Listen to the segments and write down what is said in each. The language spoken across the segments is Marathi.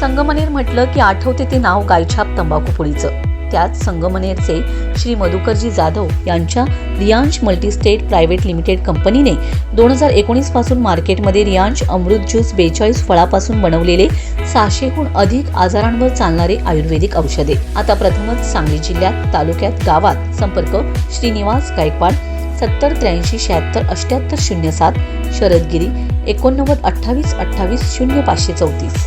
संगमनेर म्हटलं की आठवते ते नाव गायछाप तंबाखू पोळीचं त्यात संगमनेरचे श्री मधुकरजी जाधव यांच्या रियांश मल्टीस्टेट प्रायव्हेट लिमिटेड कंपनीने दोन हजार एकोणीसपासून मार्केटमध्ये रियांश अमृत ज्यूस बेचाळीस फळापासून बनवलेले सहाशेहून अधिक आजारांवर चालणारे आयुर्वेदिक औषधे. आता प्रथमच सांगली जिल्ह्यात तालुक्यात गावात संपर्क श्रीनिवास गायकवाड सत्तर त्र्याऐंशी शहात्तर अठ्ठ्याहत्तर शून्य सात शरदगिरी एकोणनव्वद अठ्ठावीस अठ्ठावीस शून्य पाचशे चौतीस.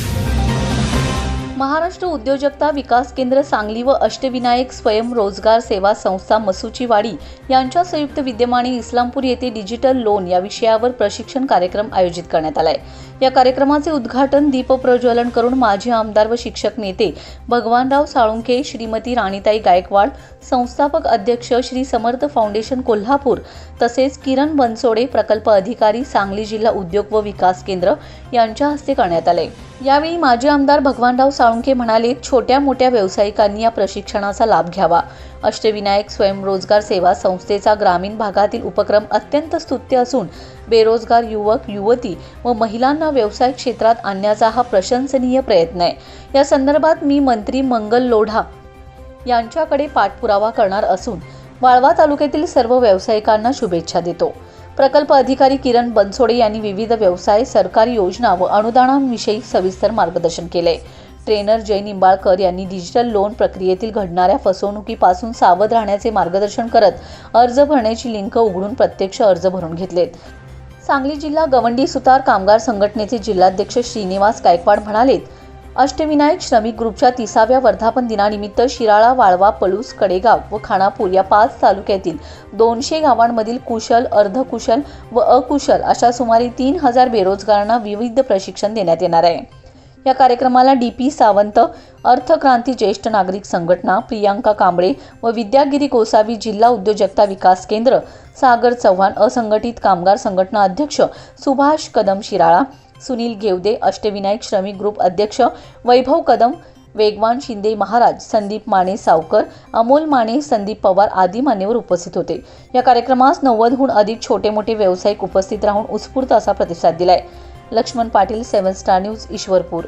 महाराष्ट्र उद्योजकता विकास केंद्र सांगली व अष्टविनायक स्वयंरोजगार सेवा संस्था मसुचीवाडी यांच्या संयुक्त विद्यमाने इस्लामपूर येथे डिजिटल लोन या विषयावर प्रशिक्षण कार्यक्रम आयोजित करण्यात आलाय. या कार्यक्रमाचे उद्घाटन दीपप्रज्वलन करून माजी आमदार व शिक्षक नेते भगवानराव साळुंखे श्रीमती राणीताई गायकवाड संस्थापक अध्यक्ष श्री समर्थ फाउंडेशन कोल्हापूर तसेच किरण बनसोडे प्रकल्प अधिकारी सांगली जिल्हा उद्योग व विकास केंद्र यांच्या हस्ते करण्यात आले यावेळी माजी आमदार भगवानराव साळुंखे म्हणाले छोट्या मोठ्या व्यावसायिकांनी या प्रशिक्षणाचा लाभ घ्यावा. अष्टविनायक स्वयंरोजगार सेवा संस्थेचा ग्रामीण भागातील उपक्रम अत्यंत स्तुत्य असून बेरोजगार युवक युवती व महिलांना व्यवसाय क्षेत्रात आणण्याचा हा प्रशंसनीय प्रयत्न आहे. या संदर्भात मी मंत्री मंगल लोढा यांच्याकडे पाठपुरावा करणार असून वाळवा तालुक्यातील सर्व व्यावसायिकांना शुभेच्छा देतो. प्रकल्प अधिकारी किरण बनसोडे यांनी विविध व्यवसाय सरकारी योजना व अनुदानांविषयी सविस्तर मार्गदर्शन केले. ट्रेनर जय निंबाळकर यांनी डिजिटल लोन प्रक्रियेतील घडणाऱ्या फसवणुकीपासून सावध राहण्याचे मार्गदर्शन करत अर्ज भरण्याची लिंक उघडून प्रत्यक्ष अर्ज भरून घेतलेत. सांगली जिल्हा गवंडी सुतार कामगार संघटनेचे जिल्हाध्यक्ष श्रीनिवास गायकवाड म्हणालेत अष्टविनायक श्रमिक ग्रुपच्या तिसाव्या वर्धापन दिनानिमित्त शिराळा वाळवा पळूस कडेगाव व खानापूर या पाच तालुक्यातील दोनशे गावांमधील कुशल अर्धकुशल व अकुशल अशा सुमारे तीन हजार बेरोजगारांना विविध प्रशिक्षण देण्यात येणार आहे. या कार्यक्रमाला डी पी सावंत अर्थक्रांती ज्येष्ठ नागरिक संघटना प्रियांका कांबळे व विद्यागिरी गोसावी जिल्हा उद्योजकता विकास केंद्र सागर चव्हाण असंघटित कामगार संघटना अध्यक्ष सुभाष कदम शिराळा सुनील घेवदे अष्टविनायक श्रमिक ग्रुप अध्यक्ष वैभव कदम वेगवान शिंदे महाराज संदीप माने सावकर अमोल माने संदीप पवार आदी मान्यवर उपस्थित होते. या कार्यक्रमास नव्वदहून अधिक छोटे मोठे व्यावसायिक उपस्थित राहून उत्स्फूर्त असा प्रतिसाद दिलाय. Laxman Patil Seven Star News Ishwarpur.